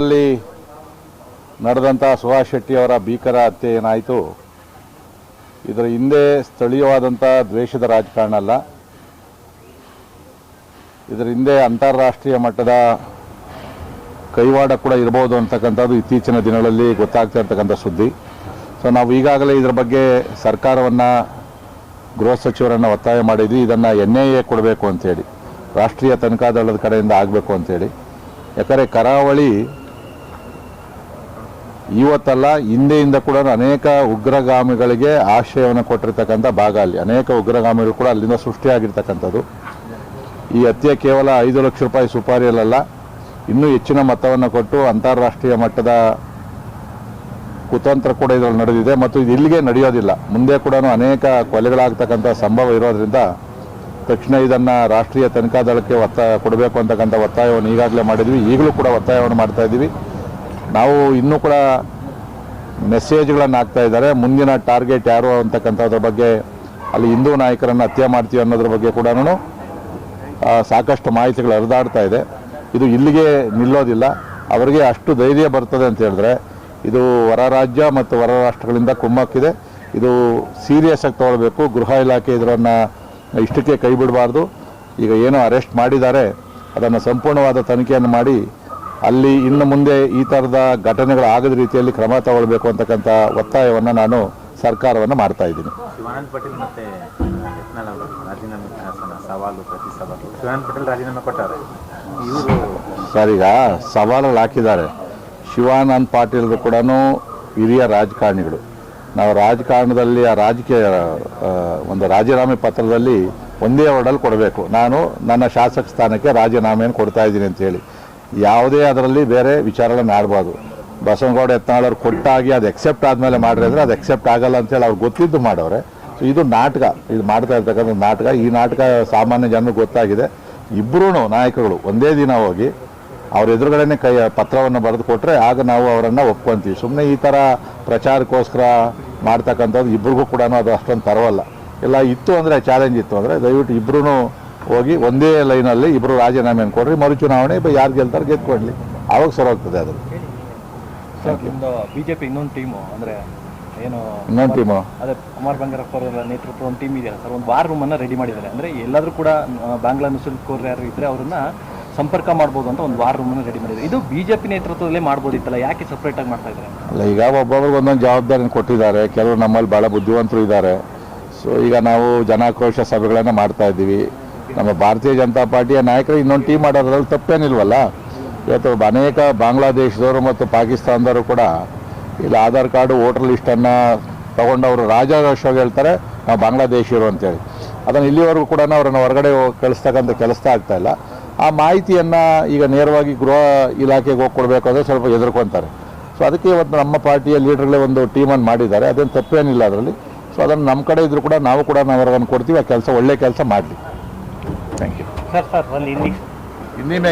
ಅಲ್ಲಿ ನಡೆದಂಥ ಸುಭಾಷ್ ಶೆಟ್ಟಿಯವರ ಭೀಕರ ಹತ್ಯೆ ಏನಾಯಿತು? ಇದರ ಹಿಂದೆ ಸ್ಥಳೀಯವಾದಂಥ ದ್ವೇಷದ ರಾಜಕಾರಣ ಅಲ್ಲ. ಇದರ ಹಿಂದೆ ಅಂತಾರಾಷ್ಟ್ರೀಯ ಮಟ್ಟದ ಕೈವಾಡ ಕೂಡ ಇರಬಹುದು ಅಂತಕ್ಕಂಥದ್ದು ಇತ್ತೀಚಿನ ದಿನಗಳಲ್ಲಿ ಗೊತ್ತಾಗ್ತಾ ಇರ್ತಕ್ಕಂಥ ಸುದ್ದಿ. ಸೊ ನಾವು ಈಗಾಗಲೇ ಇದರ ಬಗ್ಗೆ ಸರ್ಕಾರವನ್ನು, ಗೃಹ ಸಚಿವರನ್ನು ಒತ್ತಾಯ ಮಾಡಿದ್ವಿ. ಇದನ್ನು ಎನ್ ಐ ಎ ಕೊಡಬೇಕು ಅಂತೇಳಿ ರಾಷ್ಟ್ರೀಯ ತನಿಖಾ ದಳದ ಕಡೆಯಿಂದ ಆಗಬೇಕು ಅಂತೇಳಿ ಯಾಕಂದರೆ ಕರಾವಳಿ ಇವತ್ತಲ್ಲ, ಹಿಂದೆಯಿಂದ ಕೂಡ ಅನೇಕ ಉಗ್ರಗಾಮಿಗಳಿಗೆ ಆಶ್ರಯವನ್ನು ಕೊಟ್ಟಿರ್ತಕ್ಕಂಥ ಭಾಗ ಅಲ್ಲಿ. ಅನೇಕ ಉಗ್ರಗಾಮಿಗಳು ಕೂಡ ಅಲ್ಲಿಂದ ಸೃಷ್ಟಿಯಾಗಿರ್ತಕ್ಕಂಥದ್ದು. ಈ ಹತ್ಯೆ ಕೇವಲ ಐದು ಲಕ್ಷ ರೂಪಾಯಿ ಸುಪಾರಿಯಲ್ಲ ಇನ್ನೂ ಹೆಚ್ಚಿನ ಮೊತ್ತವನ್ನು ಕೊಟ್ಟು ಅಂತಾರಾಷ್ಟ್ರೀಯ ಮಟ್ಟದ ಕುತಂತ್ರ ಕೂಡ ಇದರಲ್ಲಿ ನಡೆದಿದೆ ಮತ್ತು ಇದು ಇಲ್ಲಿಗೆ ನಡೆಯೋದಿಲ್ಲ. ಮುಂದೆ ಕೂಡ ಅನೇಕ ಕೊಲೆಗಳಾಗ್ತಕ್ಕಂಥ ಸಂಭವ ಇರೋದ್ರಿಂದ ತಕ್ಷಣ ಇದನ್ನು ರಾಷ್ಟ್ರೀಯ ತನಿಖಾ ದಳಕ್ಕೆ ಒತ್ತಾಯ ಕೊಡಬೇಕು ಅಂತಕ್ಕಂಥ ಒತ್ತಾಯವನ್ನು ಈಗಾಗಲೇ ಮಾಡಿದ್ವಿ. ಈಗಲೂ ಕೂಡ ಒತ್ತಾಯವನ್ನು ಮಾಡ್ತಾ ಇದ್ದೀವಿ. ನಾವು ಇನ್ನೂ ಕೂಡ ಮೆಸೇಜ್ಗಳನ್ನು ಹಾಕ್ತಾ ಇದ್ದಾರೆ. ಮುಂದಿನ ಟಾರ್ಗೆಟ್ ಯಾರು ಅಂತಕ್ಕಂಥದ್ರ ಬಗ್ಗೆ, ಅಲ್ಲಿ ಹಿಂದೂ ನಾಯಕರನ್ನು ಹತ್ಯೆ ಮಾಡ್ತೀವಿ ಅನ್ನೋದ್ರ ಬಗ್ಗೆ ಕೂಡ ಸಾಕಷ್ಟು ಮಾಹಿತಿಗಳು ಹರಿದಾಡ್ತಾ ಇದೆ. ಇದು ಇಲ್ಲಿಗೆ ನಿಲ್ಲೋದಿಲ್ಲ. ಅವರಿಗೆ ಅಷ್ಟು ಧೈರ್ಯ ಬರ್ತದೆ ಅಂತ ಹೇಳಿದ್ರೆ, ಇದು ಹೊರ ರಾಜ್ಯ ಮತ್ತು ಹೊರ ರಾಷ್ಟ್ರಗಳಿಂದ ಕುಮ್ಮಕ್ಕಿದೆ. ಇದು ಸೀರಿಯಸ್ ಆಗಿ ತಗೊಳ್ಬೇಕು. ಗೃಹ ಇಲಾಖೆ ಇದರನ್ನು ಇಷ್ಟಕ್ಕೆ ಕೈ ಬಿಡಬಾರ್ದು. ಈಗ ಏನೋ ಅರೆಸ್ಟ್ ಮಾಡಿದ್ದಾರೆ. ಅದನ್ನು ಸಂಪೂರ್ಣವಾದ ತನಿಖೆಯನ್ನು ಮಾಡಿ ಅಲ್ಲಿ ಇನ್ನು ಮುಂದೆ ಈ ಥರದ ಘಟನೆಗಳು ಆಗದ ರೀತಿಯಲ್ಲಿ ಕ್ರಮ ತಗೊಳ್ಬೇಕು ಅಂತಕ್ಕಂಥ ಒತ್ತಾಯವನ್ನು ನಾನು ಸರ್ಕಾರವನ್ನು ಮಾಡ್ತಾ ಇದ್ದೀನಿ. ಸರ್ ಈಗ ಸವಾಲಲ್ಲಿ ಹಾಕಿದ್ದಾರೆ. ಶಿವಾನಂದ್ ಪಾಟೀಲ್ ಕೂಡ ಹಿರಿಯ ರಾಜಕಾರಣಿಗಳು. ನಾವು ರಾಜಕಾರಣದಲ್ಲಿ ಆ ರಾಜಕೀಯ ಒಂದು ರಾಜೀನಾಮೆ ಪತ್ರದಲ್ಲಿ ಒಂದೇ ವರ್ಡಲ್ಲಿ ಕೊಡಬೇಕು. ನಾನು ನನ್ನ ಶಾಸಕ ಸ್ಥಾನಕ್ಕೆ ರಾಜೀನಾಮೆಯನ್ನು ಕೊಡ್ತಾ ಇದ್ದೀನಿ ಅಂತೇಳಿ ಯಾವುದೇ ಅದರಲ್ಲಿ ಬೇರೆ ವಿಚಾರಗಳನ್ನು ಆಡಬಾರ್ದು ಬಸವನಗೌಡ ಯತ್ನಾಳವ್ರು ಕೊಟ್ಟಾಗಿ ಅದು ಎಕ್ಸೆಪ್ಟ್ ಆದಮೇಲೆ ಮಾಡ್ರಿ ಅಂದರೆ ಅದು ಎಕ್ಸೆಪ್ಟ್ ಆಗಲ್ಲ ಅಂತೇಳಿ ಅವ್ರು ಗೊತ್ತಿದ್ದು ಮಾಡವ್ರೆ. ಸೊ ಇದು ನಾಟಕ. ಇದು ಮಾಡ್ತಾ ಇರ್ತಕ್ಕಂಥ ನಾಟಕ. ಈ ನಾಟಕ ಸಾಮಾನ್ಯ ಜನರಿಗೆ ಗೊತ್ತಾಗಿದೆ. ಇಬ್ಬರೂ ನಾಯಕಗಳು ಒಂದೇ ದಿನ ಹೋಗಿ ಅವ್ರ ಎದುರುಗಡೆನೆ ಕೈ, ಪತ್ರವನ್ನು ಬರೆದು ಕೊಟ್ಟರೆ ಆಗ ನಾವು ಅವರನ್ನು ಒಪ್ಕೊಂತೀವಿ. ಸುಮ್ಮನೆ ಈ ಥರ ಪ್ರಚಾರಕ್ಕೋಸ್ಕರ ಮಾಡ್ತಕ್ಕಂಥದ್ದು ಇಬ್ರಿಗೂ ಕೂಡ ಅದು ಅಷ್ಟೊಂದು ತರವಲ್ಲ ಇಲ್ಲ, ಇತ್ತು ಅಂದರೆ ಚಾಲೆಂಜ್ ಇತ್ತು ಅಂದರೆ ದಯವಿಟ್ಟು ಇಬ್ಬರೂ ಹೋಗಿ ಒಂದೇ ಲೈನಲ್ಲಿ ಇಬ್ಬರು ರಾಜೀನಾಮೆಯನ್ನು ಕೊಡ್ರಿ ಮರುಚುನಾವಣೆ ಇಬ್ಬ ಯಾರು ಗೆಲ್ತಾರೆ ಗೆದ್ಕೊಳ್ಳಿ ಆವಾಗ ಸರೋಗ್ತದೆ ಅದು. ಬಿಜೆಪಿ ಇನ್ನೊಂದು ಟೀಮು ಅಂದರೆ ಏನು ಇನ್ನೊಂದು ಟೀಮು? ಅದೇ ಕುಮಾರ್ ಬಂಗಾರಪ್ಪ ಅವರ ನೇತೃತ್ವ ಒಂದು ಟೀಮ್ ಇದೆಯಲ್ಲ ಸರ್ ಒಂದು ವಾರ್ ರೂಮ್ ಅನ್ನ ರೆಡಿ ಮಾಡಿದ್ದಾರೆ. ಅಂದರೆ ಎಲ್ಲಾದರೂ ಕೂಡ ಬಾಂಗ್ಲಾ ನುಸುಳ್ಕೋರ್ ಯಾರು ಇದ್ದರೆ ಅವ್ರನ್ನ ಸಂಪರ್ಕ ಮಾಡ್ಬೋದು ಅಂತ ಒಂದು ವಾರ್ ರೂಮ್ ಅನ್ನ ರೆಡಿ ಮಾಡಿದ್ದಾರೆ. ಇದು ಬಿಜೆಪಿ ನೇತೃತ್ವದಲ್ಲೇ ಮಾಡ್ಬೋದಿತ್ತಲ್ಲ ಯಾಕೆ ಸಪ್ರೇಟ್ ಆಗಿ ಮಾಡ್ತಾ ಇದ್ದಾರೆ? ಅಲ್ಲ ಈಗ ಒಬ್ಬೊಬ್ರಿಗೆ ಒಂದೊಂದು ಜವಾಬ್ದಾರಿಯನ್ನು ಕೊಟ್ಟಿದ್ದಾರೆ ಕೆಲವರು ನಮ್ಮಲ್ಲಿ ಭಾಳ ಬುದ್ಧಿವಂತರು ಇದ್ದಾರೆ. ಸೊ ಈಗ ನಾವು ಜನಾಕ್ರೋಶ ಸಭೆಗಳನ್ನು ಮಾಡ್ತಾ ಇದ್ದೀವಿ. ನಮ್ಮ ಭಾರತೀಯ ಜನತಾ ಪಾರ್ಟಿಯ ನಾಯಕರು ಇನ್ನೊಂದು ಟೀಮ್ ಮಾಡೋದ್ರಲ್ಲಿ ತಪ್ಪೇನಿಲ್ವಲ್ಲ? ಇವತ್ತು ಅನೇಕ ಬಾಂಗ್ಲಾದೇಶದವರು ಮತ್ತು ಪಾಕಿಸ್ತಾನದವರು ಕೂಡ ಇಲ್ಲಿ ಆಧಾರ್ ಕಾರ್ಡು ವೋಟರ್ ಲಿಸ್ಟನ್ನು ತಗೊಂಡವರು ರಾಜಾರೋಷವಾಗಿ ಹೇಳ್ತಾರೆ, ನಾವು ಬಾಂಗ್ಲಾದೇಶಿಯರು ಅಂತೇಳಿ. ಅದನ್ನು ಇಲ್ಲಿವರೆಗೂ ಕೂಡ ಅವರನ್ನು ಹೊರಗಡೆ ಕಳಿಸ್ತಕ್ಕಂಥ ಕೆಲಸ ಆಗ್ತಾ ಇಲ್ಲ. ಆ ಮಾಹಿತಿಯನ್ನು ಈಗ ನೇರವಾಗಿ ಗೃಹ ಇಲಾಖೆಗೆ ಹೋಗಿ ಕೊಡಬೇಕು ಅಂದರೆ ಸ್ವಲ್ಪ ಹೆದರ್ಕೊತಾರೆ. ಸೊ ಅದಕ್ಕೆ ಇವತ್ತು ನಮ್ಮ ಪಾರ್ಟಿಯ ಲೀಡರ್ಗಳೇ ಒಂದು ಟೀಮನ್ನು ಮಾಡಿದ್ದಾರೆ, ಅದೇನು ತಪ್ಪೇನಿಲ್ಲ ಅದರಲ್ಲಿ. ಸೊ ಅದನ್ನು ನಮ್ಮ ಕಡೆ ಇದ್ದರೂ ಕೂಡ ನಾವು ಕೂಡ ನಾವು ಅವ್ರನ್ನ ಕೊಡ್ತೀವಿ, ಆ ಕೆಲಸ ಒಳ್ಳೆ ಕೆಲಸ ಮಾಡಲಿ. ಥ್ಯಾಂಕ್ ಯು ಸರ್ ಸರ್ ಒಂದು ಇಲ್ಲಿ ಇನ್ನಿಮೆ